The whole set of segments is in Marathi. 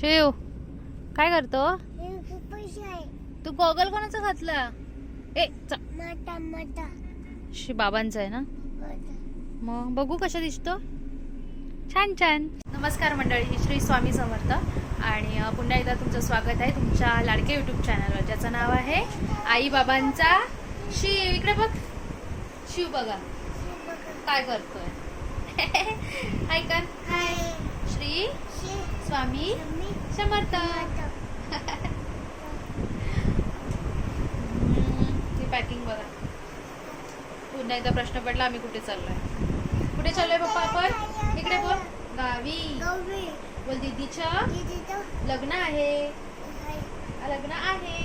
शिव काय करतो? तू गॉगल कोणाचा घातला? ए शी बाबांचा आहे ना? मग बघू कशा दिसतो. छान छान. नमस्कार मंडळी श्री स्वामी समर्थ आणि पुन्हा एकदा तुमचं स्वागत आहे तुमच्या लाडके यूट्यूब चॅनलवर ज्याचं नाव आहे आई बाबांचा शिव. इकडे बघ. शिव बघा. काय करतोय? हाय कर हाय. श्री स्वामी समर्थ ही पॅकिंग बघा. पुन्हा एकदा प्रश्न पडला आम्ही कुठे चाललोय? कुठे चाललोय पप्पा आपण? इकडे बोल. गावी. बोल दीदीचं. दीदी तो लग्न आहे. लग्न आहे.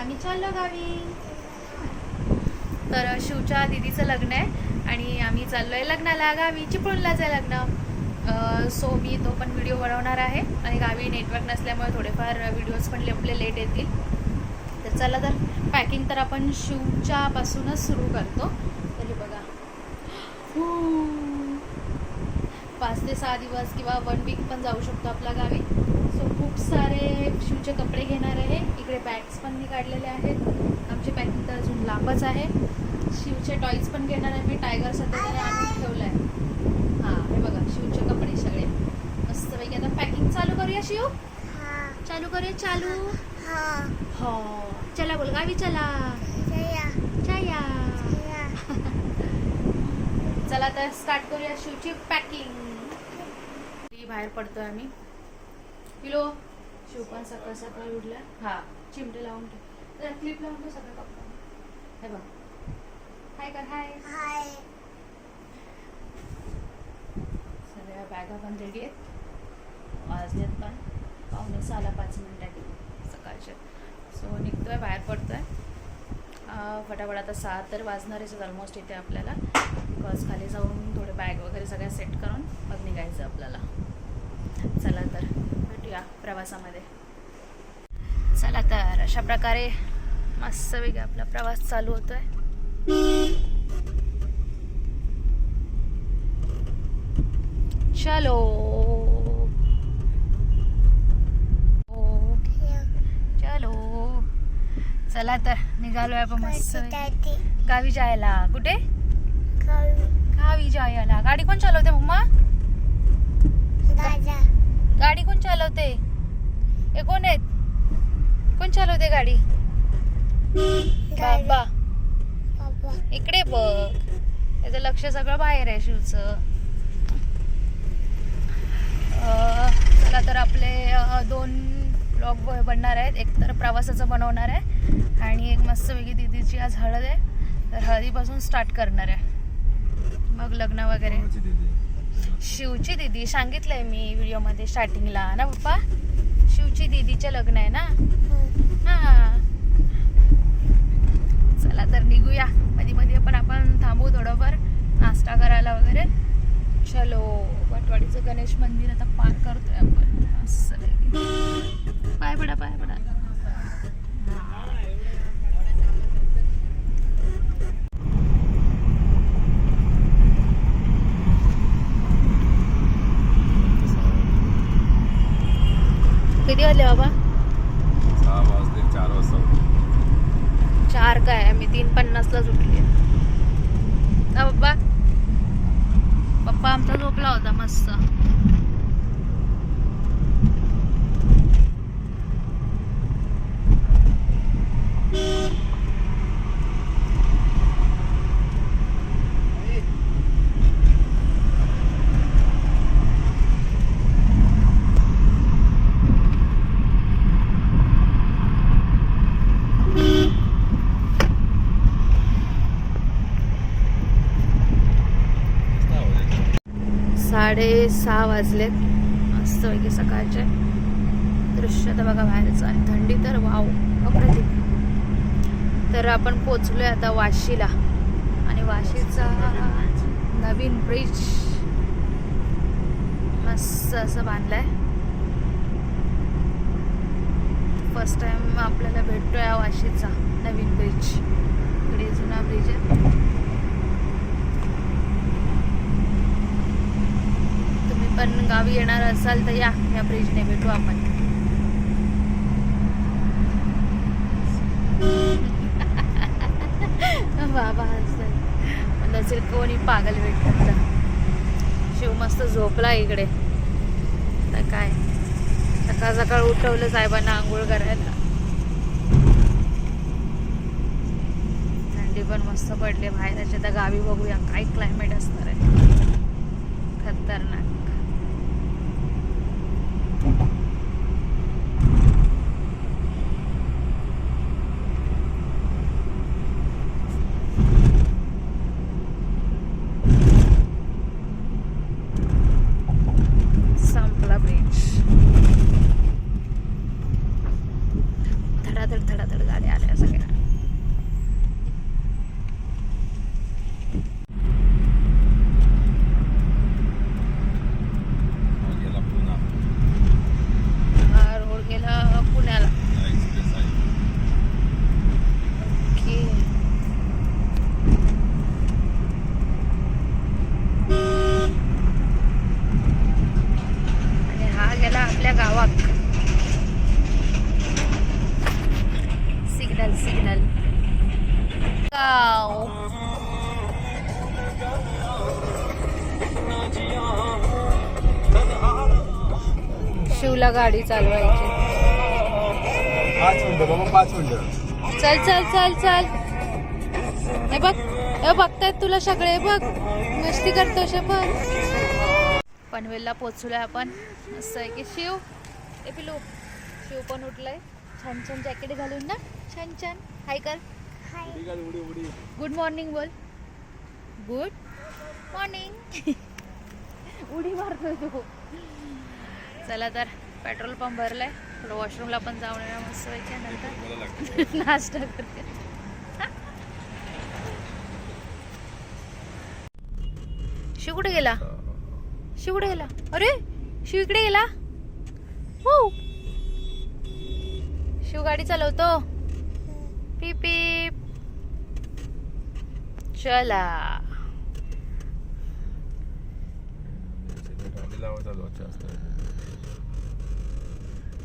आम्ही चाललो गावी. तर शिवच्या दीदीचं लग्न आहे आणि आम्ही चाललोय लग्नाला. गावी चिपळूणलाच आहे लग्न. सो मी तो पण व्हिडिओ बनवणार आहे. आणि गावी नेटवर्क नसल्यामुळे थोडेफार व्हिडिओज पण आपले लेट येतील. तर चला तर पॅकिंग तर आपण शिवच्यापासूनच सुरू करतो. तरी बघा. पाच ते सहा दिवस किंवा वन वीक पण जाऊ शकतो आपल्या गावी. सो खूप सारे शिवचे कपडे घेणार आहे. इकडे बॅग्स पण मी काढलेले आहेत. आमची पॅकिंग तर अजून लांबच आहे. शिवचे टॉईज पण घेणार आहे मी. टायगर सध्या त्याने आणून ठेवलं आहे हां हे बघा शिवचे कपडे सगळे मस्तपैकी आता पॅकिंग चालू करूया शिव? हा. चालू करूया चालू. हा. हो. चला बोल गावी चला. छाया चला तर स्टार्ट करूया शिवची पॅकिंग बाहेर पडतोय आम्ही. किलो शिव पण सकाळ सकाळ उठला. हा चिमटे लावून ठेव. क्लिप लावून ठेव सगळं कपडा हे बघ. हाय कर हाय हाय सगळ्या बॅगा पण रेडी आहेत. वाजलेत पण. पाहुणे सहाला पाच मिनिटांनी सकाळचे. सो निघतोय बाहेर पडतोय. आहे फटाफट आता सहा तर वाजणारच ऑलमोस्ट इथे आपल्याला. बिकॉज खाली जाऊन थोडे बॅग वगैरे सगळ्या सेट करून मग निघायचं आपल्याला. चला तर भेटूया प्रवासामध्ये. चला तर अशा प्रकारे मस्त मस्तपैकी आपला प्रवास चालू होतोय. चलो. चला तर निघालोय आपण मस्त गावी जायला. कुठे? गावी. जायला. गाडी कोण चालवते मम्मा गाडी कोण चालवते? हे कोण आहेत? कोण चालवते गाडी? बाबा. बाबा. इकडे बघ. त्याचं लक्ष सगळं बाहेर आहे शिवचं. चला तर आपले दोन ब्लॉग बनणार आहेत. एक तर प्रवासाचं बनवणार आहे. आणि एक मस्तपैकी दिदीची आज हळद आहे. तर हळदीपासून स्टार्ट करणार आहे. मग लग्न वगैरे. शिवची दिदी. सांगितलंय मी व्हिडिओमध्ये स्टार्टिंगला ना पप्पा? शिवची दिदीचं लग्न आहे ना? हा. चला तर निघूया. मध्ये मध्ये पण आपण थांबू थोडंफार. नाश्ता करायला वगैरे. चलो. वटवाडीचं गणेश मंदिर आता पार करतोय आपण. मस्तपैकी. पाय पडा पाय पडा किती वाजले बाबा? सहा वाजले चार वाजता. चार काय? आम्ही तीन पन्नासलाच उठली. पप्पा पप्पा आमचा झोपला होता मस्त. साडे सहा वाजलेत. मस्तपैकी सकाळचे दृश्य तर बघा बाहेरचं आहे. थंडी तर वाव. अप्रतिम. तर आपण पोचलोय आता वाशीला. आणि वाशीचा नवीन ब्रिज मस्त असं बांधलाय. फर्स्ट टाइम आपल्याला भेटतोय या वाशीचा नवीन ब्रिज इकडे जुना ब्रिज आहे. तुम्ही पण गावी येणार असाल तर या या ब्रिजने भेटू आपण. बाबा हसतोय. म्हणलं असेल कोणी पागल भेटलं शिव मस्त झोपला इकडे. तर काय? सकाळ सकाळ उठवलं साहेबांना आंघोळ करायला. थंडी पण मस्त पडली. बाहेर त्याच्या तर गावी बघूया. काय क्लायमेट असणार आहे. खतरनाक. गाडी चालवायची. पाच मिनिटं बाबा पाच मिनिटं. चल चल चल चल. हे बघ हे बघतायत तुला सगळे बघ. मस्ती करतो बघ. पनवेलला पोचलोय आपण. मस्त आहे की शिव? ए पिलू शिव पण उठलाय. छान छान जॅकेट घालून ना. छान छान. हाय कर उडी घाल, उडी उडी. गुड मॉर्निंग बोल. गुड मॉर्निंग उडी मारतोय तू. चला तर. पेट्रोल पंप भरलाय. थोडं वॉशरूमला पण जाऊन येणार मस्त पैकी नंतर नाश्ता करते. शिव कुठे गेला? शिव कुठे गेला? अरे शिव इकडे गेला? हो. शिव गाडी चालवतो. पीप पीप. चला. लावायचा लोचा असतो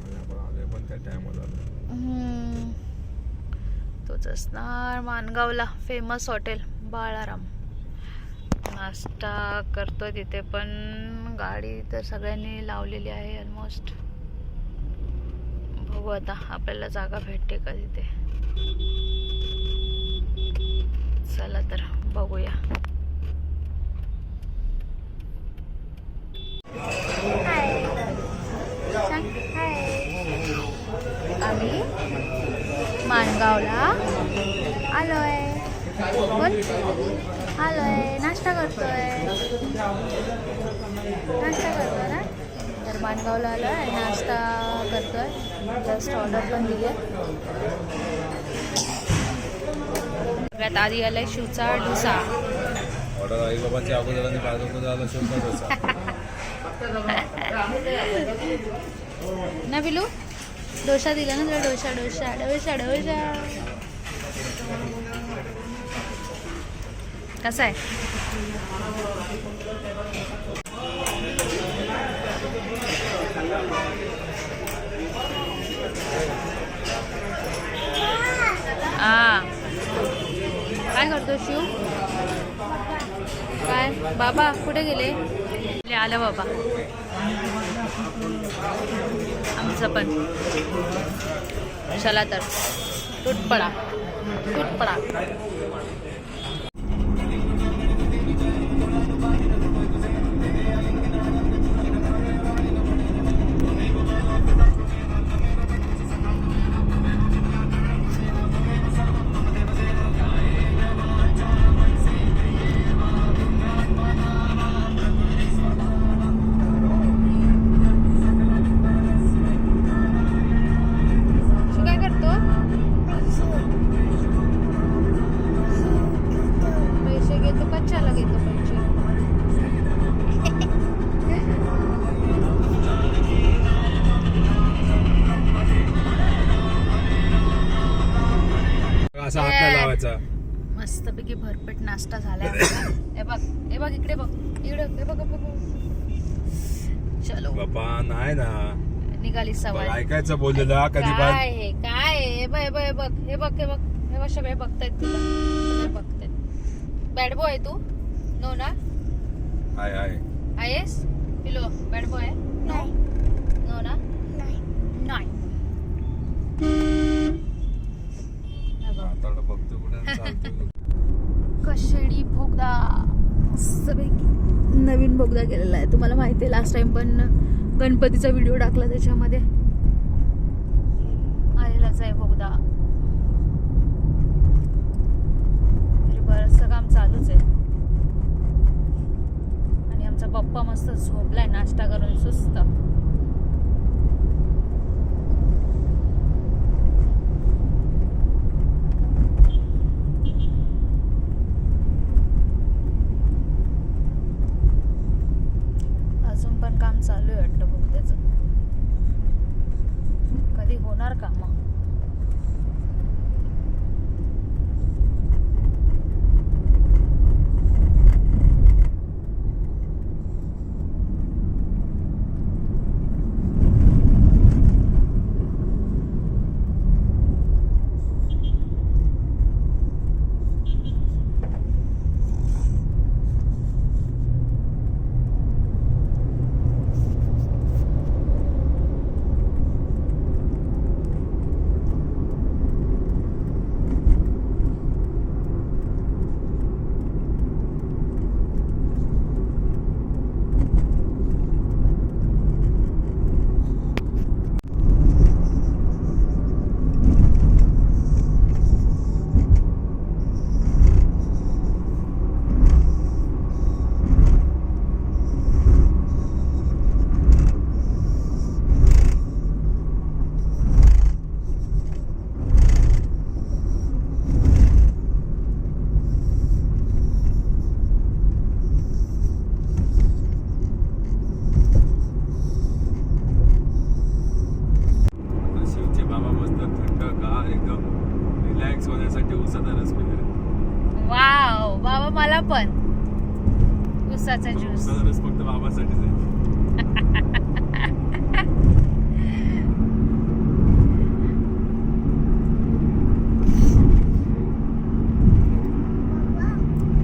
आणि आपण आलोय पण त्या टायमाला तोच असणार मानगावला फेमस हॉटेल बाळाराम. नाश्ता करतोय तिथे पण गाडी तर सगळ्यांनी लावलेली आहे ऑलमोस्ट बघू आता आपल्याला जागा भेटते का तिथे? चला तर बघूया हाय सांग हाय आम्ही मानगावला आलोय. बोल आलोय. नाश्ता करतोय. नाश्ता करतोय ना? तर मानगावला आलोय. आणि नाश्ता करतोय. जस्ट ऑर्डर पण दिली सगळ्यात आधी आलाय शिवचा डोसा. ऑर्डर आई बाबांच्या अगोदर आणि आला शोधत होता ना बिलू? डोसा दिला ना तुला डोसा डोसा डोसा डोसा. कसा आहे? आ काय करतो शिव? काय? बाबा कुठे गेले? आलं बाबा. आमचं पण. चला तर. तुटपडा तुटपडा लावायचा मस्तपैकी भरपेट नाश्ता झालाय आमचा. हे बघ हे बघ इकडे बघ इकडे हे बघ बघ, चलो. बाबा नाही ना. निघाली सवारी ऐकायचं बोललेलं कधी काय आहे काय आहे बघ बघ बघ हे बघ हे बघ हे बघ सगळे बघतायत तुला. सगळे बघतायत. बॅड बॉय आहे तू? नो ना? Hi hi. आहेस पिलो बॅड बॉय आहे? नो नाही. नो ना? नाही. नाही हे बघ. आता बघतो कुठे चालतो कशेडी भोगदा. सगळी नवीन भोगदा केलेला आहे. तुम्हाला माहिती आहे लास्ट टाइम पण गणपतीचा व्हिडिओ टाकला त्याच्यामध्ये. आलेलाच आहे भोगदा. तरी बरंचसं काम चालूच आहे. आणि आमचा पप्पा मस्त झोपलाय नाश्ता करून सुस्त. अजून पण काम चालू आहे वाटतं बोगद्याचं कधी होणार का मग आता शिवचे बाबा मस्त थंड गार एकदम रिलॅक्स होण्यासाठी उसाचा रस पिले वाव बाबा मला पण उसाचा ज्यूस उसाचा रस फक्त बाबासाठीच आहे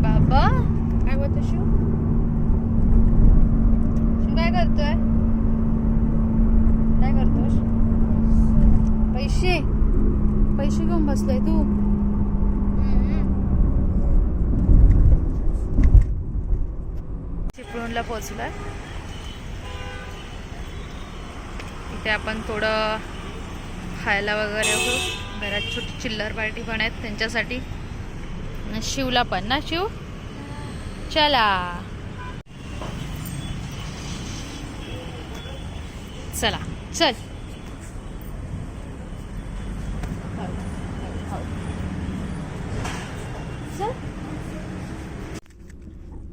बाबा काय बोलतो शिव शिव काय करतोय काय करतोस पैसे पैसे बसलोय तू. चिपळूणला पोहोचलोय. इथे आपण थोडं खायला वगैरे होतो. घरात छोटी चिल्लर पार्टी पण आहेत त्यांच्यासाठी. शिवला पण ना शिव? चला. चला चल.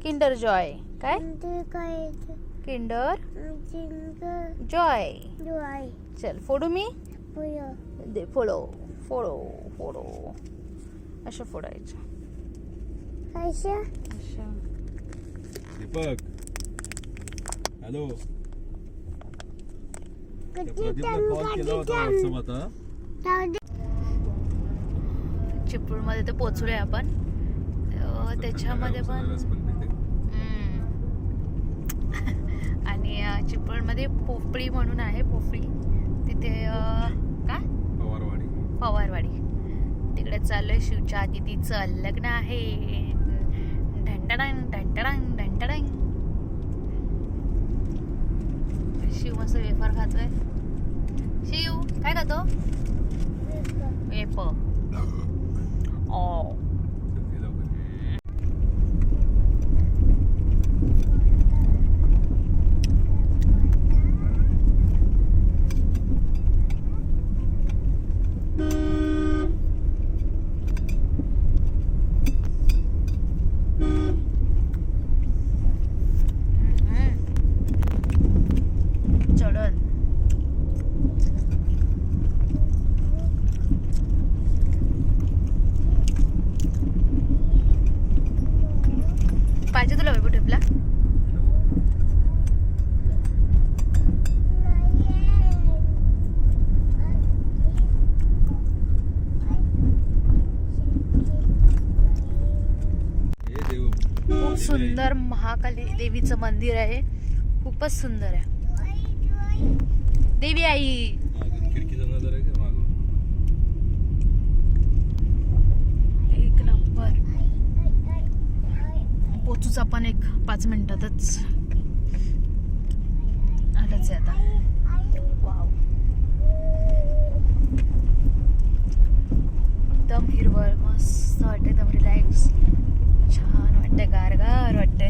किंडर जॉय काय ते काय किंडर जॉय डोळाय चल फोडू मी दे फोडो फोडो फोडो असं फोडायचं कशा असं दीपक हॅलो चिपळूणमध्ये तर पोचलोय आपण अं, त्याच्यामध्ये पण चिपळूणमध्ये पोपळी म्हणून आहे पोपळी तिथे का पवारवाडी. पवारवाडी. तिकडे चाललोय शिवच्या दिदीचं लग्न आहे. ढंटडांग ढंटडांग ढंटडांग शिव मस्त वेफर खातोय. शिव काय खातो? वेफ ओ चल, ये लवकर. चढण सुंदर महाकाली देवीचं मंदिर आहे. खूपच सुंदर आहे. देवी आई. एक नंबर. पोचूच आपण एक पाच मिनिटातच आलंच आहे आता. एकदम हिरवळ मस्त वाटते एकदम रिलॅक्स छान वाटते गारगार वाटते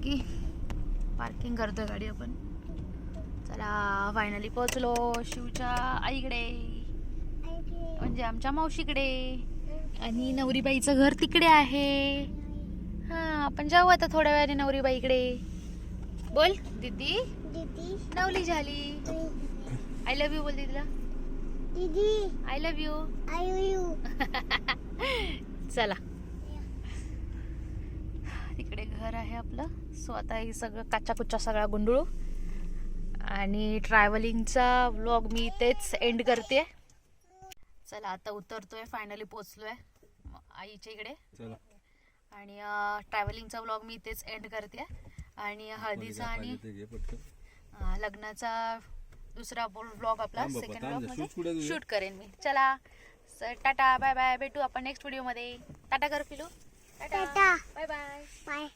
पैकी पार्किंग करतोय गाडी आपण. चला फायनली पोहोचलो शिवच्या आईकडे. म्हणजे आमच्या मावशीकडे. आणि नवरीबाईचं घर तिकडे आहे. हा आपण जाऊ आता थोड्या वेळाने नवरीबाईकडे. बोल दीदी. दीदी. नवली झाली. आय लव्ह यू बोल दीदीला. दीदी. I love you I you चला. तिकडे घर आहे आपलं. सो आता हे सगळं काचा कुच्चा सगळा गुंडळू आणि ट्रॅव्हलिंगचा व्लॉग मी इथेच एंड करते. चला आता उतरतोय फायनली पोचलोय. आईच्या इकडे. आणि ट्रॅव्हलिंगचा व्लॉग मी इथेच एंड करते. आणि हळदीचा आणि लग्नाचा दुसरा व्लॉग आपला सेकंड तुझे? शूट करेन मी. चला. टाटा बाय बाय भेटू आपण नेक्स्ट व्हिडिओमध्ये. टाटा कर 再见拜。拜。